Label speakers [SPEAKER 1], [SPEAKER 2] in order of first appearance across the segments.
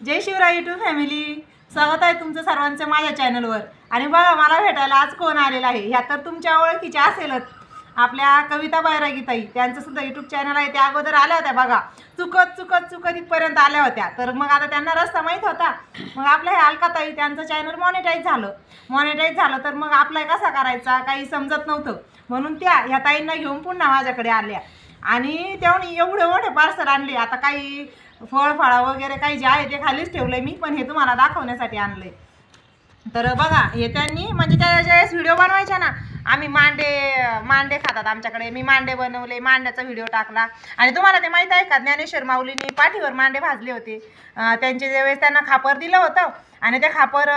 [SPEAKER 1] जय Shivray YouTube family स्वागत आहे तुमचं सर्वांचं माझ्या चॅनलवर आणि बघा मला भेटायला आज कोण आलेला आहे? ह्या तर तुमच्या ओळखीच्या असेलच. आपल्या कविता बैरागीताई त्यांचं सुद्धा यूट्यूब चॅनल आहे. त्या अगोदर आल्या होत्या बघा. चुकत चुकत चुकत इथपर्यंत आल्या होत्या. तर मग आता त्यांना रस्ता माहीत होता. मग आपल्या हे अलकाताई त्यांचं चॅनल मॉनिटाईज झालं. मॉनिटाईज झालं तर मग आपला कसा करायचा? काही समजत नव्हतं. म्हणून त्या ह्या ताईंना घेऊन पुन्हा माझ्याकडे आल्या. आणि तेव्हा एवढे मोठे पार्सल आणले. आता काही फळफळा वगैरे काही जे आहे ते खालीच ठेवलंय मी पण हे तुम्हाला दाखवण्यासाठी आणलंय. तर बघा हे त्यांनी म्हणजे त्या ज्यावेळेस व्हिडिओ बनवायच्या ना आम्ही मांडे मांडे खातात आमच्याकडे. मी मांडे बनवले मांड्याचा व्हिडिओ टाकला. आणि तुम्हाला ते माहीत आहे का ज्ञानेश्वर माऊलीने पाठीवर मांडे भाजले होते. त्यांचे ज्यावेळेस त्यांना खापर दिलं होतं आणि ते खापर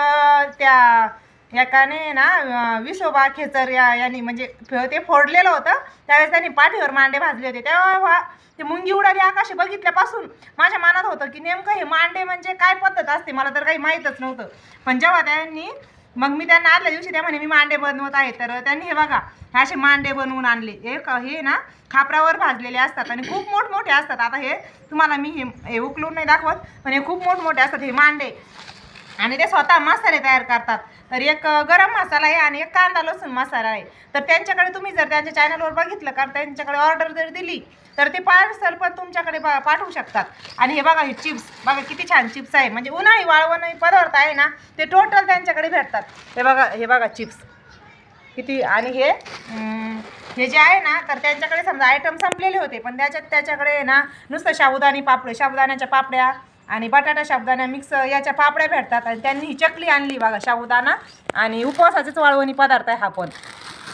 [SPEAKER 1] त्या एकाने ना अं, विसोबा खेचर या यांनी म्हणजे ते फोडलेलं होतं. त्यावेळेस त्यांनी पाठीवर मांडे भाजले होते. तेव्हा ते मुंगी उडाली आकाशी बघितल्यापासून माझ्या मनात होतं की नेमकं हे मांडे म्हणजे काय पद्धत असते? मला तर काही माहीतच नव्हतं. पण जेव्हा त्यांनी मग मी त्यांना आदल्या दिवशी त्या म्हणे मी मांडे बनवत आहे. तर त्यांनी हे बघा हे असे मांडे बनवून आणले. हे हे ना खापरावर भाजलेले असतात आणि खूप मोठमोठे असतात. आता हे तुम्हाला मी हे हे उकलून नाही दाखवत पण हे खूप मोठमोठे असतात हे मांडे. आणि ते स्वतः मसाले तयार करतात. तर एक गरम मसाला आहे आणि एक कांदा लसूण मसाला आहे. तर त्यांच्याकडे तुम्ही जर त्यांच्या चॅनलवर बघितलं कारण त्यांच्याकडे ऑर्डर जर दिली तर ते पार्सल पण तुमच्याकडे बा पाठवू शकतात. आणि हे बघा हे चिप्स बघा किती छान चिप्स आहे. म्हणजे उन्हाळी वाळवण पदार्थ आहे ना ते टोटल त्यांच्याकडे भेटतात. हे बघा हे बघा चिप्स किती आणि हे हे जे आहे ना तर त्यांच्याकडे समजा आयटम संपलेले होते. पण त्याच्यात त्याच्याकडे ना नुसतं साबुदाणी पापड साबुदाण्याच्या पापड्या आणि बटाटा साबुदाणा मिक्स याच्या पापड्या भेटतात आणि त्यांनी ही चकली आणली बघा साबुदाणा आणि उपवासाचेच वाळवणी पदार्थ आहे हा पण.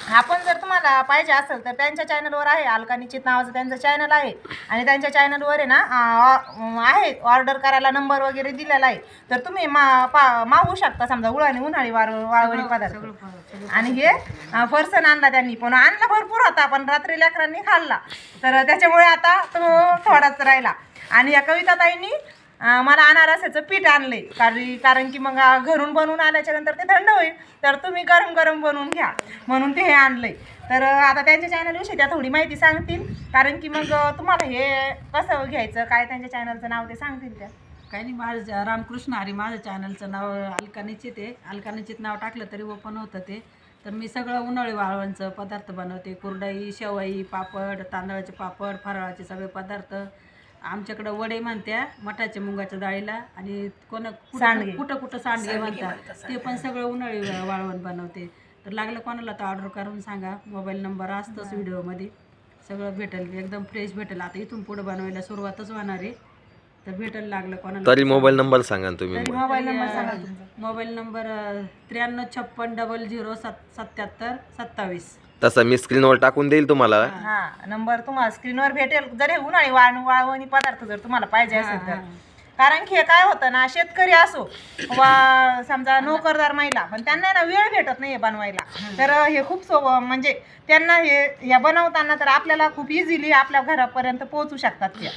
[SPEAKER 1] हा पण जर तुम्हाला पाहिजे असेल तर त्यांच्या चॅनलवर आहे. अलका निश्चित नावाचं त्यांचं चॅनल आहे. आणि त्यांच्या चॅनलवर आहे ना आहे. ऑर्डर करायला नंबर वगैरे दिलेला आहे. तर तुम्ही मा पा मागू शकता समजा उन्हाळी उन्हाळी वाळ वाळवणी पदार्थ. आणि हे अं, फरसाण आणला त्यांनी. पण आणला भरपूर होता पण रात्री लेकरांनी खाल्ला. तर त्याच्यामुळे आता तो थोडाच राहिला. आणि या कविताताईंनी अं, मला अनारसाचं पीठ आणले कारण कारण की मग घरून बनवून आल्याच्यानंतर ते थंड होईल. तर तुम्ही गरम गरम बनवून घ्या. म्हणून ते हे आणलंय. तर आता त्यांच्या चॅनलविषयी त्या थोडी माहिती सांगतील. कारण की मग तुम्हाला हे कसं घ्यायचं काय त्यांच्या चॅनलचं नाव ते सांगतील त्या.
[SPEAKER 2] काही नाही माझं रामकृष्ण हरी माझं चॅनलचं नाव अलका निश्चित आहे. अलका निश्चित नाव टाकलं तरी ओपन होतं ते. तर मी सगळं उन्हाळी वाळवणचं पदार्थ बनवते. कुरडई शेवई पापड तांदळाचे पापड फराळाचे सगळे पदार्थ. आमच्याकडं वडे म्हणत्या मठाच्या मुंगाच्या डाळीला आणि कोण
[SPEAKER 1] सांडगे.
[SPEAKER 2] कुठं कुठं कुठं सांडगे म्हणतात. ते पण सगळं उन्हाळी वाळवण बनवते. तर लागलं कोणाला तर ऑर्डर करून सांगा. मोबाईल नंबर असतोच व्हिडिओमध्ये. सगळं भेटेल एकदम फ्रेश भेटेल. आता इथून पुढे बनवायला सुरुवातच होणार आहे. तर भेटेल लागलं कोणाला
[SPEAKER 3] तरी मोबाईल नंबर सांगा ना तुम्ही
[SPEAKER 1] तरी मोबाईल नंबर सांगा. तुमचा
[SPEAKER 2] मोबाईल नंबर त्र्याण्णव छप्पन डबल झिरो सत सत्याहत्तर सत्तावीस.
[SPEAKER 3] तसा मी स्क्रीनवर टाकून देईल तुम्हाला.
[SPEAKER 1] हा नंबर तुम्हाला स्क्रीनवर भेटेल. जर हे उन्हाळी वाळ वाळवणी पदार्थ जर तुम्हाला पाहिजे असेल तर. कारण की हे काय होतं ना शेतकरी असो वा समजा नोकरदार महिला पण त्यांना ना वेळ भेटत नाही हे बनवायला. तर हे खूप सो म्हणजे त्यांना हे ह्या बनवताना तर आपल्याला खूप इझिली आपल्या घरापर्यंत पोहोचू शकतात ते